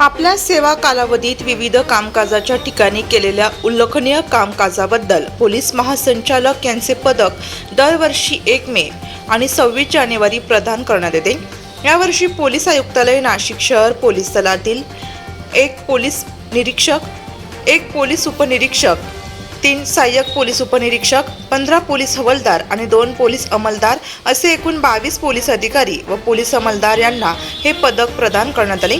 आपल्या सेवा कालावधीत विविध कामकाजाच्या ठिकाणी केलेल्या उल्लेखनीय कामकाजाबद्दल पोलीस महासंचालक यांचे पदक दरवर्षी एक मे आणि सव्वीस जानेवारी प्रदान करण्यात येते. यावर्षी पोलीस आयुक्तालय नाशिक शहर पोलीस दलातील एक पोलीस निरीक्षक एक पोलीस उपनिरीक्षक तीन सहाय्यक पोलीस उपनिरीक्षक पंधरा पोलीस हवालदार आणि दोन पोलीस अंमलदार असे एकूण बावीस पोलीस अधिकारी व पोलीस अंमलदार यांना हे पदक प्रदान करण्यात आले.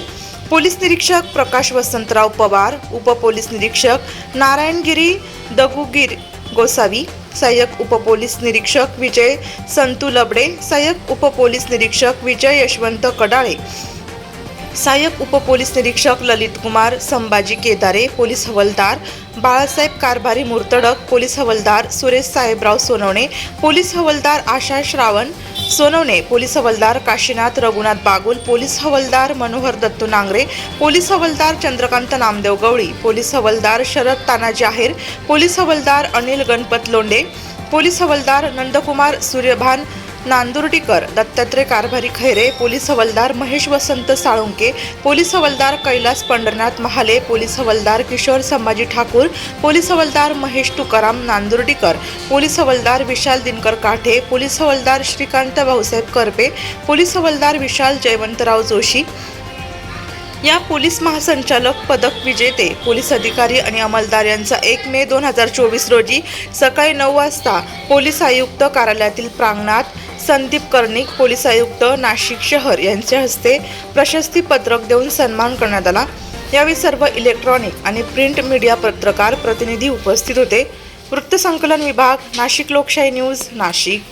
पोलीस निरीक्षक प्रकाश वसंतराव पवार उपपोलीस निरीक्षक नारायणगिरी दगुगीर गोसावी सहाय्यक उपपोलीस निरीक्षक विजय संतू लबडे सहाय्यक उपपोलीस निरीक्षक विजय यशवंत कडाळे. सहाय्यक उपपोलीस निरीक्षक ललित कुमार संभाजी केदारे पोलीस हवालदार बाळासाहेब कारभारी मुर्तडक पोलीस हवालदार सुरेश साहेबराव सोनवणे पोलीस हवालदार आशा श्रावण सोनवणे पोलीस हवालदार काशीनाथ रघुनाथ बागुल पोलीस हवालदार मनोहर दत्तू नांगरे पोलीस हवालदार चंद्रकांत नामदेव गवळी पोलीस हवालदार शरद तानाजी आहेर पोलीस हवालदार अनिल गणपत लोंडे पोलीस हवालदार नंदकुमार सूर्यभान नांदुर्डीकर दत्तात्रय कारभारी खैरे पोलीस हवालदार महेश वसंत साळुंके पोलीस हवालदार कैलास पंढरनाथ महाले पोलीस हवालदार किशोर संभाजी ठाकूर पोलीस हवालदार महेश तुकाराम नांदुर्डीकर पोलीस हवालदार विशाल दिनकर काठे पोलीस हवालदार श्रीकांत भाऊसाहेब करपे पोलीस हवालदार विशाल जयवंतराव जोशी. या पोलीस महासंचालक पदक विजेते पोलीस अधिकारी आणि अंमलदार यांचा एक मे दोन हजार चोवीस रोजी सकाळी नऊ वाजता पोलीस आयुक्त कार्यालयातील प्रांगणात संदीप कर्णिक पोलीस आयुक्त नाशिक शहर यांच्या हस्ते प्रशस्ती पत्रक देऊन सन्मान करण्यात आला. यावेळी सर्व इलेक्ट्रॉनिक आणि प्रिंट मीडिया पत्रकार प्रतिनिधी उपस्थित होते. वृत्तसंकलन विभाग नाशिक लोकशाही न्यूज नाशिक.